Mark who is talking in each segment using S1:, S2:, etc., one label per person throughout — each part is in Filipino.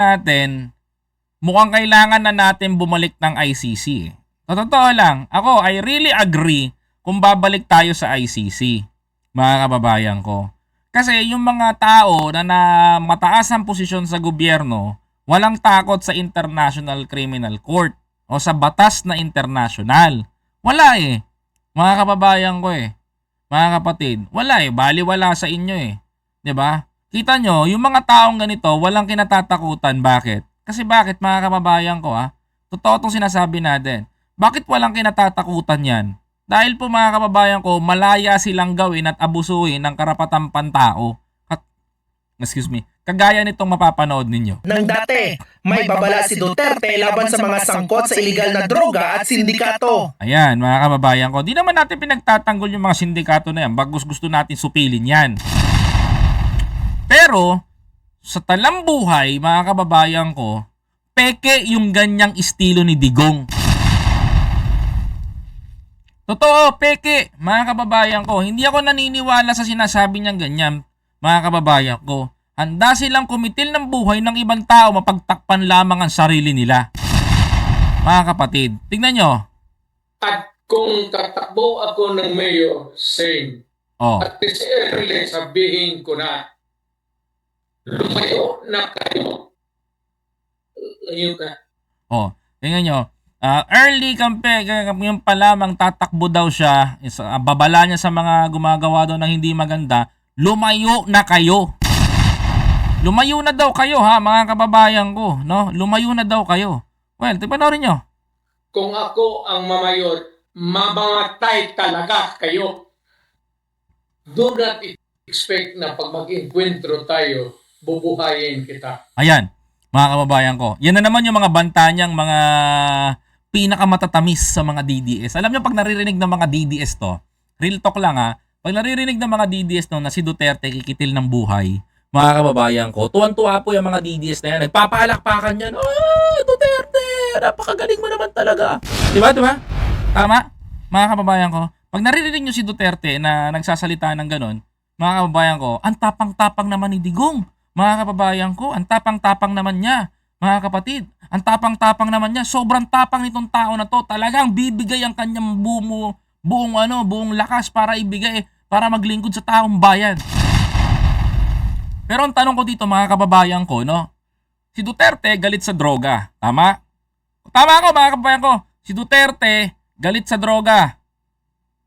S1: natin, mukhang kailangan na natin bumalik ng ICC. eh. Totoo lang, ako, I really agree kung babalik tayo sa ICC, mga kababayan ko. Kasi yung mga tao na, na mataas ang posisyon sa gobyerno, walang takot sa International Criminal Court o sa batas na international. Wala eh. Mga kababayan ko eh. Mga kapatid, wala eh. Baliwala sa inyo eh. ba? Kita nyo, yung mga taong ganito, walang kinatatakutan. Bakit? Kasi bakit mga kababayan ko ah? Totoo itong sinasabi natin. Bakit walang kinatatakutan yan? Dahil po mga kababayan ko, malaya silang gawin at abusuhin ng karapatang pantao. Kat- excuse me. Kagaya nitong mapapanood ninyo.
S2: Nang dati, may babala si Duterte laban sa mga sangkot sa iligal na droga at sindikato.
S1: Ayan, mga kababayan ko. Di naman natin pinagtatanggol yung mga sindikato na yan. Bagus gusto natin supilin yan. Pero, sa talambuhay, mga kababayan ko, peke yung ganyang estilo ni Digong. Totoo, peke, mga kababayan ko. Hindi ako naniniwala sa sinasabi niyang ganyan, mga kababayan ko. Handa silang kumitil ng buhay ng ibang tao mapagtakpan lamang ang sarili nila. Mga kapatid, tignan nyo.
S3: At kung tatakbo ako ng mayor, same.
S1: Oh,
S3: At this early sabihin ko na, lumayo na kayo. Lumayo na.
S1: oh, tingnan nyo. Ah, early campaign, yung pa lamang tatakbo daw siya, is, ah, babala niya sa mga gumagawa daw ng hindi maganda, lumayo na kayo. Lumayo na daw kayo ha, mga kababayan ko, no? Lumayo na daw kayo. Well, tipanoorin nyo.
S3: Kung ako ang mamayor, mabangatay talaga kayo. Do not expect na pag mag-enkwentro tayo, bubuhayin kita.
S1: Ayan, mga kababayan ko. Yan na naman yung mga banta niyang mga pinakamatatamis sa mga DDS. Alam niyo pag naririnig ng mga DDS to, real talk lang ha, pag naririnig ng mga DDS no na si Duterte kikitil ng buhay, mga kababayan ko, tuwan-tuwa po yung mga DDS na yan. Nagpapalakpakan yan. Oh, Duterte! Napakagaling mo naman talaga. Di ba, di ba? Tama? Mga kababayan ko, pag naririnig nyo si Duterte na nagsasalita ng ganon, mga kababayan ko, ang tapang-tapang naman ni Digong. Mga kababayan ko, ang tapang-tapang naman niya. Mga kapatid, ang tapang-tapang naman niya. Sobrang tapang nitong tao na to. Talagang bibigay ang kanyang bumo, buong ano, buong lakas para ibigay, para maglingkod sa taong bayan. Pero ang tanong ko dito mga kababayan ko, no? Si Duterte galit sa droga. Tama? Tama ako mga kababayan ko. Si Duterte galit sa droga.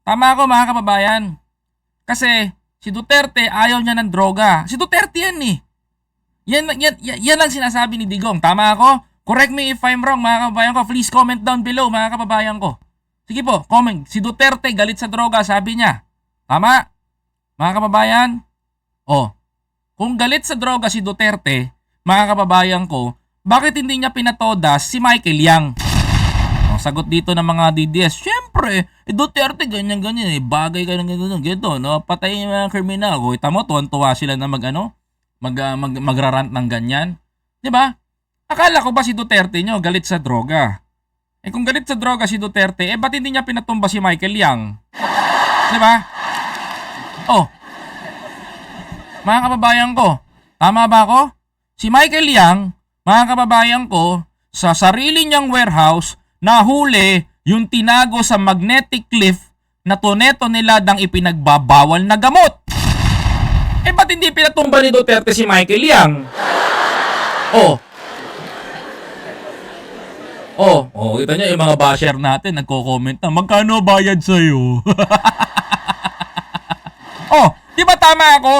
S1: Tama ako mga kababayan. Kasi si Duterte ayaw niya ng droga. Si Duterte yan eh. Yan, yan, yan, yan ang sinasabi ni Digong. Tama ako? Correct me if I'm wrong mga kababayan ko. Please comment down below mga kababayan ko. Sige po, comment. Si Duterte galit sa droga sabi niya. Tama? Mga kababayan? Oh, kung galit sa droga si Duterte, mga kababayan ko, bakit hindi niya pinatodas si Michael Yang? O, sagot dito ng mga DDS, syempre, eh, Duterte ganyan-ganyan eh, bagay ka ng ganyan, ganito, no? Patay yung mga kriminal. O, tamo, tuwan-tuwa sila na mag, ano, mag, ah, mag, magrarant ng ganyan. Di ba? Akala ko ba si Duterte nyo galit sa droga? Eh kung galit sa droga si Duterte, eh ba't hindi niya pinatumba si Michael Yang? Di ba? Oh, mga kababayan ko, tama ba ako? Si Michael Yang, mga kababayan ko, sa sarili niyang warehouse, nahuli yung tinago sa magnetic cliff na toneto niladang ipinagbabawal na gamot. Eh ba't hindi pinatumba ni Duterte si Michael Yang? Oh. Oh, oh, kita niyo yung mga basher natin nagko-comment na magkano bayad sa'yo? oh, di ba tama ako?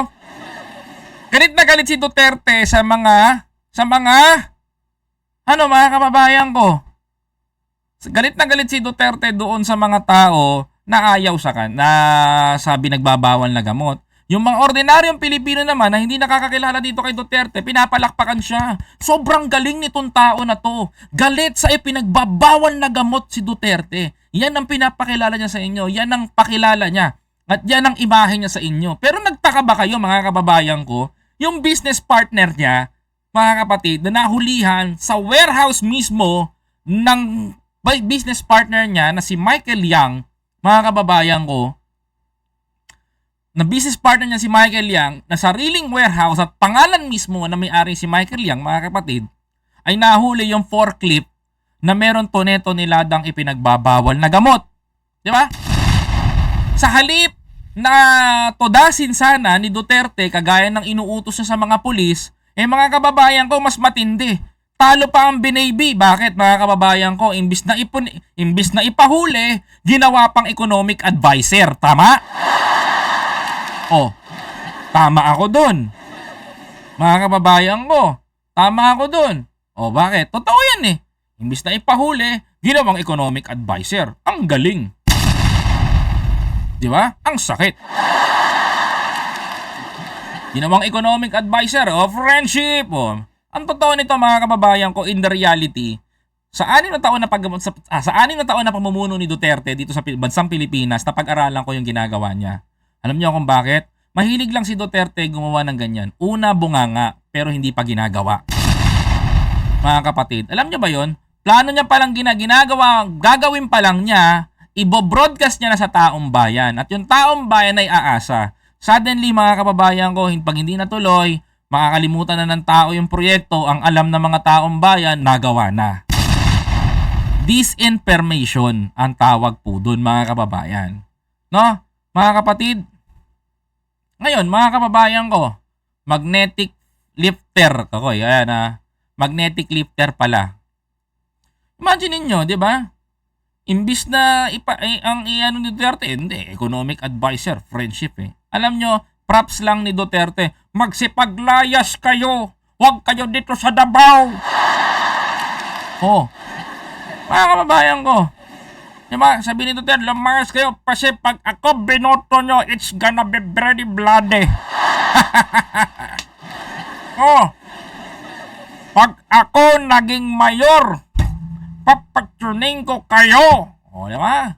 S1: Galit na galit si Duterte sa mga sa mga ano mga kababayan ko. Galit na galit si Duterte doon sa mga tao na ayaw sa kan na sabi nagbabawal na gamot. Yung mga ordinaryong Pilipino naman na hindi nakakakilala dito kay Duterte, pinapalakpakan siya. Sobrang galing nitong tao na to. Galit sa ipinagbabawal na gamot si Duterte. Yan ang pinapakilala niya sa inyo. Yan ang pakilala niya. At yan ang imahe niya sa inyo. Pero nagtaka ba kayo mga kababayan ko? Yung business partner niya, mga kapatid, na nahulihan sa warehouse mismo ng business partner niya na si Michael Yang, mga kababayan ko, na business partner niya si Michael Yang, na sariling warehouse at pangalan mismo na may-ari si Michael Yang, mga kapatid, ay nahuli yung forklift na meron toneto niladang ipinagbabawal na gamot. Di ba? Sa halip na todasin sana ni Duterte kagaya ng inuutos niya sa mga pulis, eh mga kababayan ko mas matindi. Talo pa ang binaybi. Bakit mga kababayan ko? Imbis na, ipun, imbis na ipahuli, ginawa pang economic advisor. Tama? Oh, tama ako dun. Mga kababayan ko, tama ako dun. O bakit? Totoo yan eh. Imbis na ipahuli, ginawang economic advisor. Ang galing. Di ba? Ang sakit. Ginawang economic advisor o friendship. O. Ang totoo nito mga kababayan ko in the reality, sa anim na taon na pag sa, ah, sa anim na taon na pamumuno ni Duterte dito sa bansang Pilipinas, napag-aralan ko yung ginagawa niya. Alam niyo kung bakit? Mahilig lang si Duterte gumawa ng ganyan. Una, bunganga, pero hindi pa ginagawa. Mga kapatid, alam niyo ba yon? Plano niya palang gina, ginagawa, gagawin pa lang niya, ibo-broadcast niya na sa taong bayan. At yung taong bayan ay aasa. Suddenly, mga kababayan ko, pag hindi natuloy, makakalimutan na ng tao yung proyekto, ang alam ng mga taong bayan, nagawa na. Disinformation ang tawag po dun, mga kababayan. No? Mga kapatid, ngayon, mga kababayan ko, magnetic lifter ako, ayan ah. Magnetic lifter pala. Imagine niyo, 'di ba? Imbis na ipa eh, ang iano ni Duterte, hindi, economic advisor, friendship eh. Alam nyo, props lang ni Duterte, magsipaglayas kayo. Huwag kayo dito sa Davao. Oh. Mga kababayan ko, Diba, sabi ni Duterte, lumayas kayo kasi pag ako binoto nyo, it's gonna be very bloody. oh, pag ako naging mayor, papatuning ko kayo. O, di ba?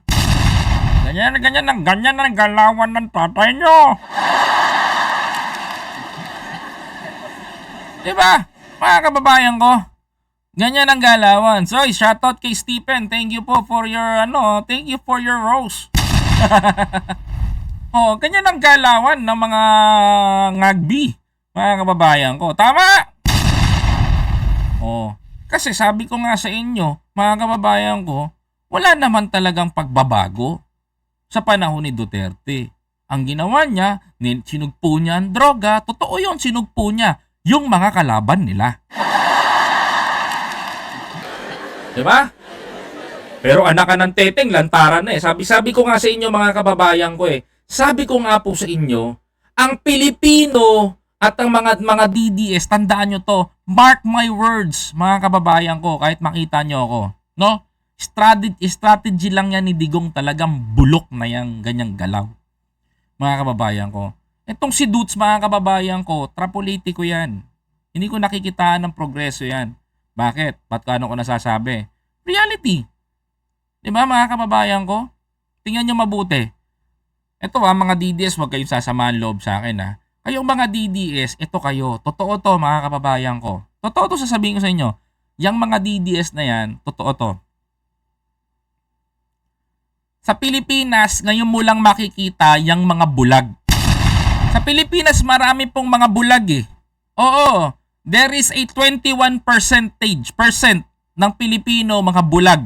S1: Ganyan, ganyan, ang ganyan ang galawan ng tatay nyo. Di ba? Mga kababayan ko, ganyan ang galawan. So, shoutout kay Stephen. Thank you po for your, ano, thank you for your rose. oh, ganyan ang galawan ng mga ngagbi, mga kababayan ko. Tama! Oh, kasi sabi ko nga sa inyo, mga kababayan ko, wala naman talagang pagbabago sa panahon ni Duterte. Ang ginawa niya, sinugpo niya ang droga, totoo yun, sinugpo niya yung mga kalaban nila. Diba? Pero anak ka ng teteng, lantaran na eh. Sabi-sabi ko nga sa inyo mga kababayan ko eh. Sabi ko nga po sa inyo, ang Pilipino at ang mga mga DDS, tandaan nyo to, mark my words, mga kababayan ko, kahit makita nyo ako. No? Strategy, strategy lang yan ni Digong talagang bulok na yung ganyang galaw. Mga kababayan ko. Itong si Dutz, mga kababayan ko, trapolitiko yan. Hindi ko nakikitaan ng progreso yan. Bakit? Ba't kano ko nasasabi? Reality. Di ba mga kababayan ko? Tingnan nyo mabuti. Ito ha, mga DDS, huwag kayong sasamahan loob sa akin ha. Kayong mga DDS, ito kayo. Totoo to mga kababayan ko. Totoo to sasabihin ko sa inyo. Yang mga DDS na yan, totoo to. Sa Pilipinas, ngayon mo lang makikita yung mga bulag. Sa Pilipinas, marami pong mga bulag eh. Oo, there is a 21 percentage percent ng Pilipino mga bulag.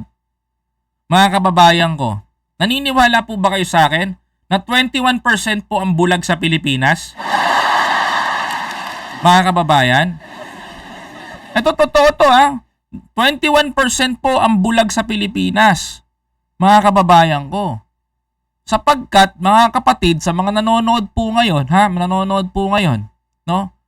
S1: Mga kababayan ko, naniniwala po ba kayo sa akin na 21% po ang bulag sa Pilipinas? Mga kababayan, ito totoo to ha. 21% po ang bulag sa Pilipinas. Mga kababayan ko. Sapagkat mga kapatid sa mga nanonood po ngayon, ha, nanonood po ngayon, no?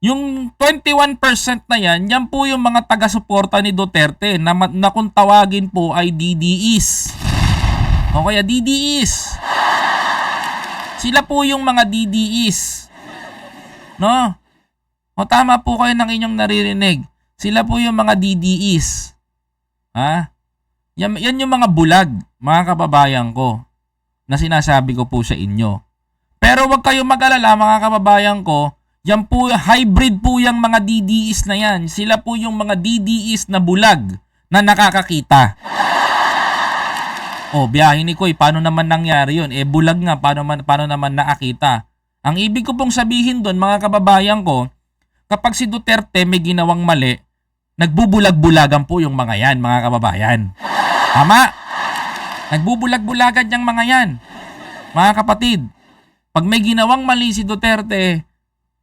S1: Yung 21% na yan, yan po yung mga taga-suporta ni Duterte na, na kung tawagin po ay DDEs. O kaya DDEs. Sila po yung mga DDEs. No? O tama po kayo ng inyong naririnig. Sila po yung mga DDEs. Ha? Yan, yan yung mga bulag, mga kababayan ko, na sinasabi ko po sa inyo. Pero wag kayong mag-alala, mga kababayan ko, yan po, hybrid po yung mga DDEs na yan. Sila po yung mga DDEs na bulag na nakakakita. Oh, biyahe ni Koy, paano naman nangyari yun? Eh, bulag nga, paano, man, paano naman nakakita? Ang ibig ko pong sabihin doon, mga kababayan ko, kapag si Duterte may ginawang mali, nagbubulag-bulagan po yung mga yan, mga kababayan. Tama? Nagbubulag-bulagan yung mga yan. Mga kapatid, pag may ginawang mali si Duterte,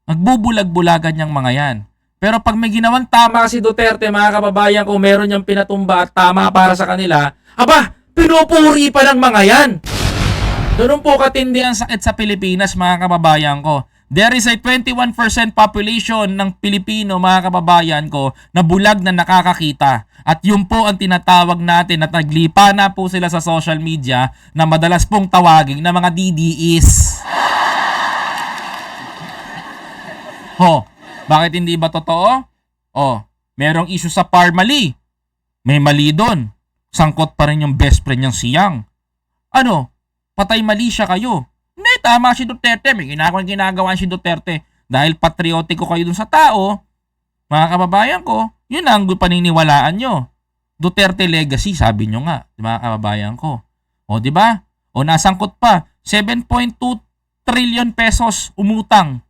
S1: nagbubulag-bulagan yung mga yan. Pero pag may ginawang tama si Duterte, mga kababayan, kung meron niyang pinatumba at tama para sa kanila, aba, pinupuri pa ng mga yan. Doon po katindi ang sakit sa Pilipinas, mga kababayan ko. There is a 21% population ng Pilipino, mga kababayan ko, na bulag na nakakakita. At yun po ang tinatawag natin at naglipa na po sila sa social media na madalas pong tawagin na mga DDEs. Ho, bakit hindi ba totoo? Oh, merong issue sa Parmali. May mali doon. Sangkot pa rin yung best friend niyang siyang. Ano? Patay mali siya kayo. Hindi, tama si Duterte. May ginagawa ginagawa si Duterte. Dahil patriotiko kayo dun sa tao, mga kababayan ko, yun ang paniniwalaan nyo. Duterte legacy, sabi nyo nga, mga kababayan ko. O, di ba? O, nasangkot pa. 7.2 trillion pesos umutang.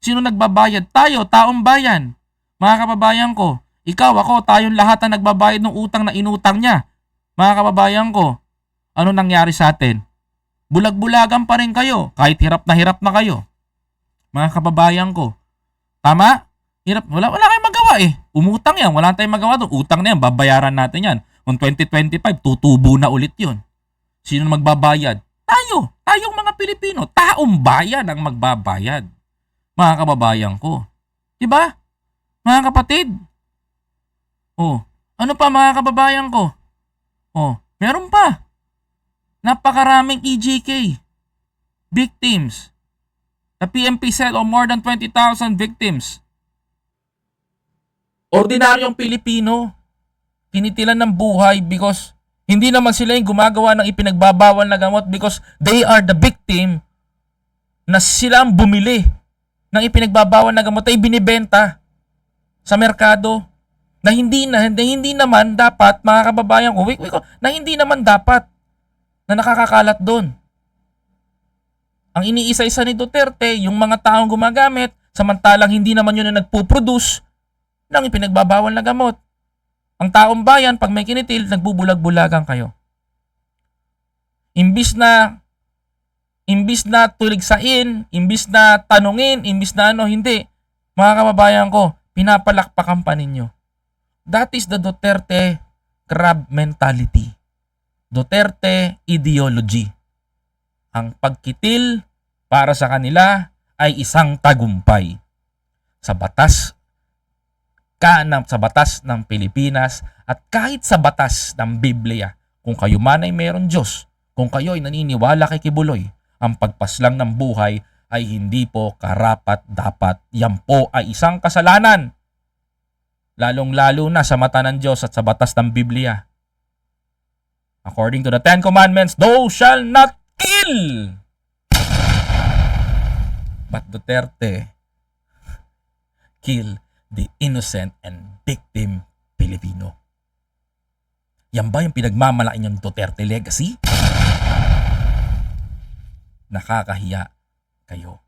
S1: Sino nagbabayad? Tayo, taong bayan. Mga kababayan ko, ikaw, ako, tayong lahat ang nagbabayad ng utang na inutang niya. Mga kababayan ko, ano nangyari sa atin? Bulag-bulagan pa rin kayo, kahit hirap na hirap na kayo. Mga kababayan ko. Tama? Hirap, wala, wala kayong magawa eh. Umutang yan, wala tayong magawa doon. Utang na yan, babayaran natin yan. Kung 2025, tutubo na ulit yun. Sino magbabayad? Tayo, tayong mga Pilipino, taong bayan ang magbabayad. Mga kababayan ko. Diba? Mga kapatid. Oh, ano pa mga kababayan ko? Oh, meron pa. Napakaraming EJK. Victims. The PMP said of more than 20,000 victims. Ordinaryong Pilipino, tinitilan ng buhay because hindi naman sila yung gumagawa ng ipinagbabawal na gamot because they are the victim na sila ang bumili ng ipinagbabawal na gamot ay binibenta sa merkado na hindi na hindi, hindi naman dapat mga kababayan ko wait, wait, ko, na hindi naman dapat na nakakakalat doon. Ang iniisa-isa ni Duterte, yung mga taong gumagamit, samantalang hindi naman yun na nagpo-produce ng ipinagbabawal na gamot. Ang taong bayan, pag may kinitil, nagbubulag-bulagan kayo. Imbis na imbis na tuligsain, imbis na tanungin, imbis na ano, hindi. Mga kababayan ko, pinapalakpakan pa ninyo. That is the Duterte crab mentality. Duterte ideology. Ang pagkitil para sa kanila ay isang tagumpay. Sa batas ka sa batas ng Pilipinas at kahit sa batas ng Biblia, kung kayo man ay meron Diyos, kung kayo ay naniniwala kay Kibuloy, ang pagpaslang ng buhay ay hindi po karapat dapat. Yan po ay isang kasalanan. Lalong-lalo na sa mata ng Diyos at sa batas ng Biblia. According to the Ten Commandments, thou shall not kill. But Duterte kill the innocent and victim Filipino. Yan ba yung pinagmamalain yung Duterte legacy? Nakakahiya kayo.